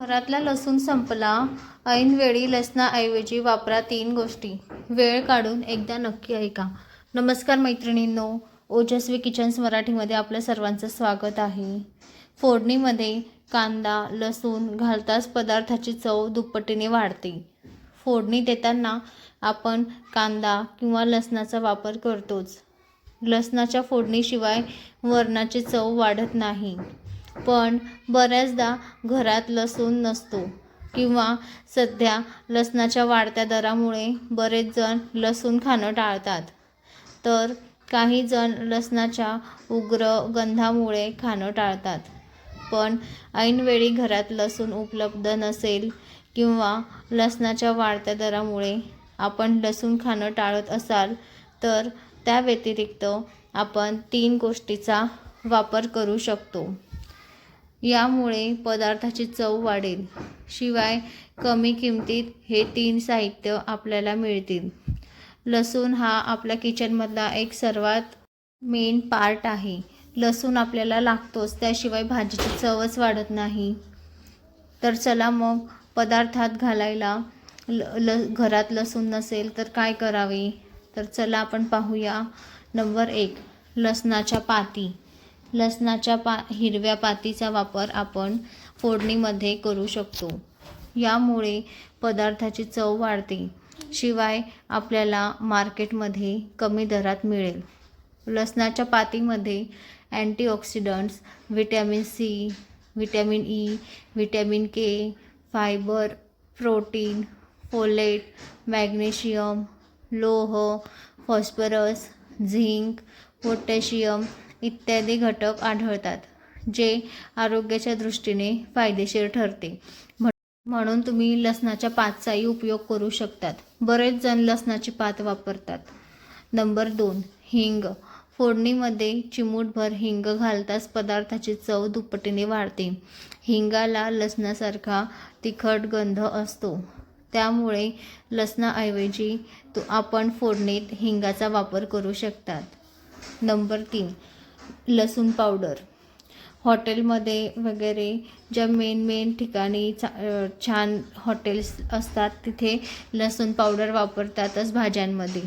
घरातला लसूण संपला. ऐनवेळी लसणाऐवजी वापरा तीन गोष्टी. वेळ काढून एकदा नक्की ऐका. नमस्कार मैत्रिणींनो. ओजस्वी किचन्स मराठीमध्ये आपलं सर्वांचं स्वागत आहे. फोडणीमध्ये कांदा लसूण घालताच पदार्थाची चव दुप्पटीने वाढते. फोडणी देताना आपण कांदा किंवा लसणाचा वापर करतोच. लसणाच्या फोडणीशिवाय वरणाची चव वाढत नाही. पण बऱ्याचदा घरात लसूण नसतो. किंवा सध्या लसणाच्या वाढत्या दरामुळे बरेच जण लसूण खाणं टाळतात. तर काही जण लसणाच्या उग्र गंधामुळे खाणं टाळतात. पण ऐनवेळी घरात लसूण उपलब्ध नसेल किंवा लसणाच्या वाढत्या दरामुळे आपण लसूण खाणं टाळत असाल तर त्या व्यतिरिक्त आपण तीन गोष्टीचा वापर करू शकतो. यामुळे पदार्थाची चव वाढेल. शिवाय कमी किमतीत हे तीन साहित्य आपल्याला मिळतील. लसूण हा आपल्या किचनमधला एक सर्वात मेन पार्ट आहे. लसूण आपल्याला लागतोच त्याशिवाय भाजीची चवच वाढत नाही. तर चला मग पदार्थात घालायला ल ल घरात लसूण नसेल तर काय करावे? तर चला आपण पाहूया. नंबर एक लसणाच्या पाती. लसणाच्या पा हिरव्या पातीचा वापर आपण फोडणीमध्ये करू शकतो. यामुळे पदार्थाची चव वाढते. शिवाय आपल्याला मार्केटमध्ये कमी दरात मिळेल. लसणाच्या पातीमध्ये antioxidants vitamin C vitamin E vitamin K fibre protein folate magnesium लोह फॉस्फरस झिंक पोटॅशियम इत्यादी घटक आढळतात जे आरोग्याच्या दृष्टीने फायदेशीर ठरते. म्हणून तुम्ही लसणाच्या पातचाही उपयोग करू शकतात. बरेच जण लसणाची पात वापरतात. नंबर दोन हिंग. फोडणीमध्ये चिमूटभर हिंग घालताच पदार्थाची चव दुपटीने वाढते. हिंगाला लसणासारखा तिखट गंध असतो. त्यामुळे लसणाऐवजी तो आपण फोडणीत हिंगाचा वापर करू शकतात. नंबर तीन लसूण पावडर. हॉटेलमध्ये वगैरे ज्या मेन मेन ठिकाणी चा छान हॉटेल्स असतात तिथे लसूण पावडर वापरतातच भाज्यांमध्ये.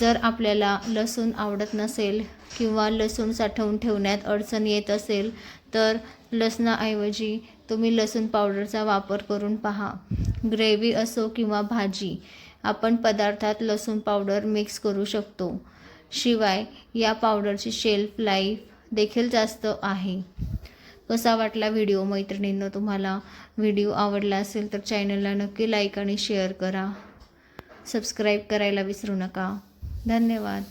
जर आपल्याला लसूण आवडत नसेल किंवा लसूण साठवून ठेवण्यात अडचण येत असेल तर लसणाऐवजी तुम्ही लसूण पावडरचा वापर करून पहा. ग्रेव्ही असो किंवा भाजी आपण पदार्थात लसूण पावडर मिक्स करू शकतो. शिवाय या पावडरची शेल्फ लाईफ देखील जास्त आहे. कसा वाटला व्हिडिओ मैत्रिणींनो तुम्हाला व्हिडिओ आवडला असेल तर चॅनलला नक्की लाईक आणि शेअर करा. सबस्क्राईब करायला विसरू नका. धन्यवाद.